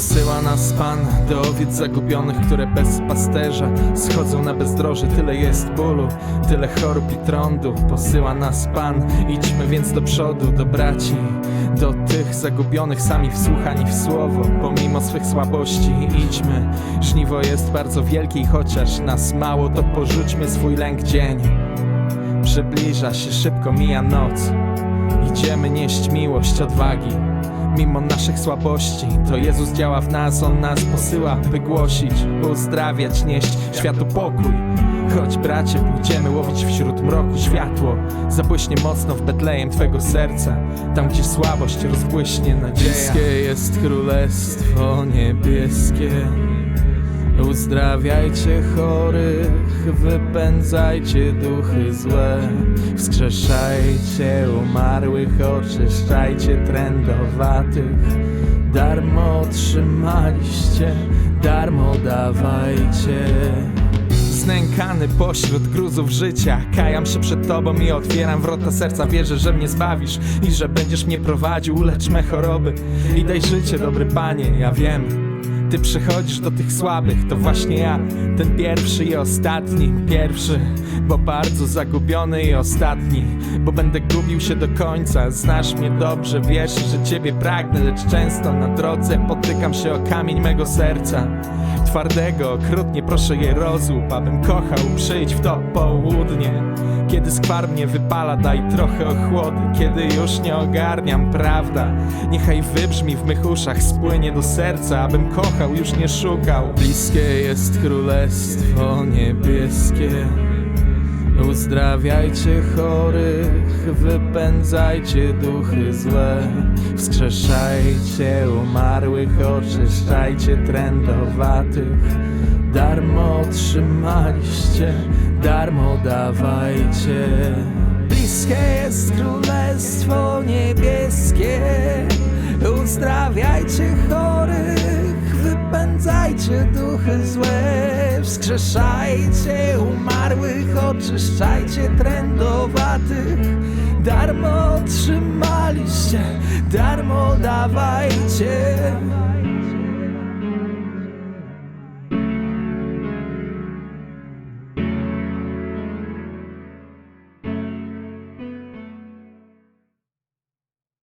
Posyła nas Pan do owiec zagubionych, które bez pasterza schodzą na bezdroże. Tyle jest bólu, tyle chorób i trądu. Posyła nas Pan, idźmy więc do przodu, do braci, do tych zagubionych, sami wsłuchani w słowo. Pomimo swych słabości, idźmy. Żniwo jest bardzo wielkie i chociaż nas mało, to porzućmy swój lęk dzień. Przybliża się, szybko mija noc. Idziemy nieść miłość, odwagi. Mimo naszych słabości, to Jezus działa w nas, On nas posyła, by głosić, uzdrawiać, nieść światu pokój. Choć bracie, pójdziemy łowić wśród mroku światło, zabłyśnie mocno w Betlejem Twego serca, tam gdzie słabość rozbłyśnie nadzieja. Bliskie jest królestwo niebieskie. Uzdrawiajcie chorych, wypędzajcie duchy złe, wskrzeszajcie umarłych, oczyszczajcie trędowatych. Darmo otrzymaliście, darmo dawajcie. Znękany pośród gruzów życia Kajam się przed tobą i otwieram wrota serca Wierzę, że mnie zbawisz i że będziesz mnie prowadził Ulecz me choroby i daj życie, dobry panie Ja wiem, ty przychodzisz do tych słabych, to właśnie ja, ten pierwszy i ostatni, pierwszy, bo bardzo zagubiony i ostatni, bo będę gubił się do końca. Znasz mnie dobrze, wiesz, że ciebie pragnę, lecz często na drodze potykam się o kamień mego serca. Twardego, okrutnie proszę je rozłup, abym kochał, przyjdź w to południe. Kiedy skwar mnie wypala, daj trochę ochłody. Kiedy już nie ogarniam, prawda? Niechaj wybrzmi w mych uszach, spłynie do serca Abym kochał, już nie szukał. Bliskie jest królestwo niebieskie. Uzdrawiajcie chorych, wypędzajcie duchy złe. Wskrzeszajcie umarłych, oczyszczajcie trędowatych Darmo otrzymaliście, darmo dawajcie. Bliskie jest królestwo niebieskie. Uzdrawiajcie chorych, wypędzajcie duchy złe. Wskrzeszajcie umarłych, oczyszczajcie trędowatych. Darmo otrzymaliście, darmo dawajcie